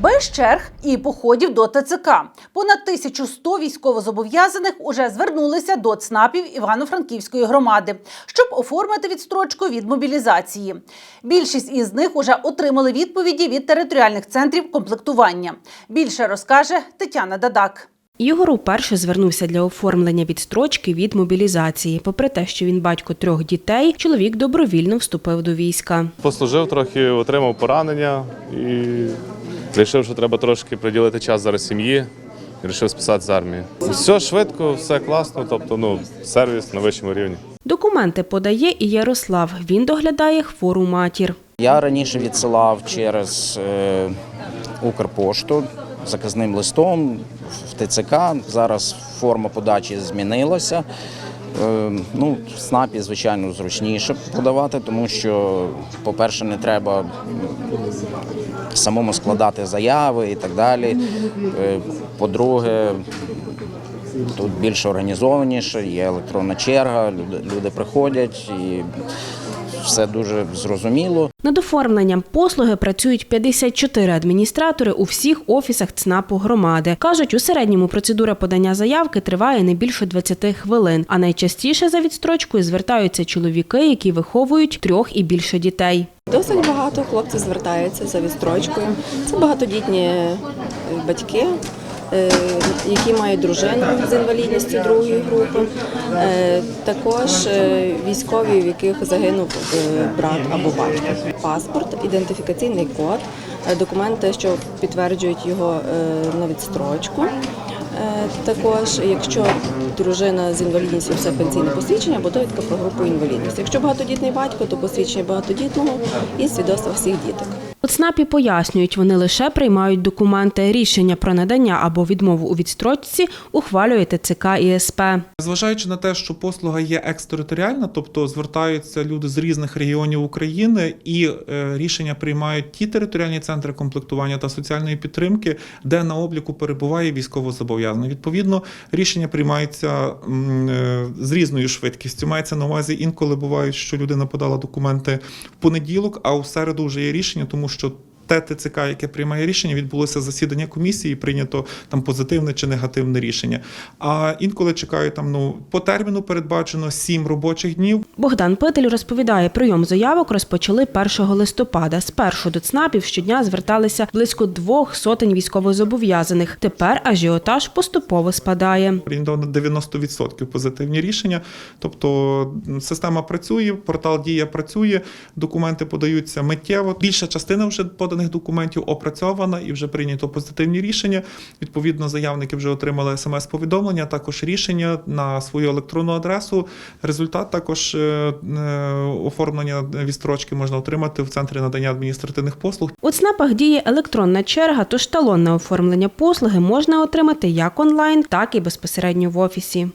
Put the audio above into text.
Без черг і походів до ТЦК. Понад 1100 військовозобов'язаних уже звернулися до ЦНАПів Івано-Франківської громади, щоб оформити відстрочку від мобілізації. Більшість із них уже отримали відповіді від територіальних центрів комплектування. Більше розкаже Тетяна Дадак. Ігор уперше звернувся для оформлення відстрочки від мобілізації. Попри те, що він батько трьох дітей, чоловік добровільно вступив до війська. Послужив трохи, отримав поранення і вирішив, що треба трошки приділити час зараз сім'ї. І вирішив списати з армії. Все швидко, все класно, тобто ну, сервіс на вищому рівні. Документи подає і Ярослав. Він доглядає хвору матір. Я раніше відсилав через е, Укрпошту заказним листом в ТЦК. Зараз форма подачі змінилася. Е, ну, в СНАПі, звичайно, зручніше подавати, тому що, по-перше, не треба самому складати заяви і так далі. Е, По-друге, тут більш організованіше, є електронна черга, люди, люди приходять і все дуже зрозуміло. Над оформленням послуги працюють 54 адміністратори у всіх офісах ЦНАПу громади. Кажуть, у середньому процедура подання заявки триває не більше 20 хвилин. А найчастіше за відстрочкою звертаються чоловіки, які виховують трьох і більше дітей. Досить багато хлопців звертаються за відстрочкою. Це багатодітні е, батьки, які мають дружину з інвалідністю другої групи. Е, Також е, військові, в яких загинув е, брат або батько. Паспорт, ідентифікаційний код, е, документи, що підтверджують його е, на відстрочку. Е, Також, якщо дружина з інвалідністю, це пенсійне посвідчення або довідка про групу інвалідності. Якщо багатодітний батько, то посвідчення багатодітного і свідоцтво всіх діток. У ЦНАПі пояснюють, вони лише приймають документи. Рішення про надання або відмову у відстрочці ухвалює ТЦК і СП. Зважаючи на те, що послуга є екстериторіальна, тобто звертаються люди з різних регіонів України, і е, рішення приймають ті територіальні центри комплектування та соціальної підтримки, де на обліку перебуває військовозобов'язаний. Відповідно, рішення приймаються е, з різною швидкістю. Мається на увазі інколи бувають, що людина подала документи в понеділок, а у середу вже є рішення, тому що. Те ТЦК, яке приймає рішення, відбулося засідання комісії, і прийнято там позитивне чи негативне рішення. А інколи чекають там ну по терміну передбачено 7 робочих днів. Богдан Питель розповідає, прийом заявок розпочали 1 листопада. Спершу до ЦНАПів щодня зверталися близько двох сотень військовозобов'язаних. Тепер ажіотаж поступово спадає. Орієнтовно 90% позитивні рішення. Тобто система працює, портал Дія працює, документи подаються миттєво. Більша частина вже поданих документів опрацьована і вже прийнято позитивні рішення. Відповідно, заявники вже отримали смс-повідомлення, також рішення на свою електронну адресу. Результат також е, е, оформлення відстрочки можна отримати в центрі надання адміністративних послуг. У ЦНАПах діє електронна черга, тож талон на оформлення послуги можна отримати як онлайн, так і безпосередньо в офісі.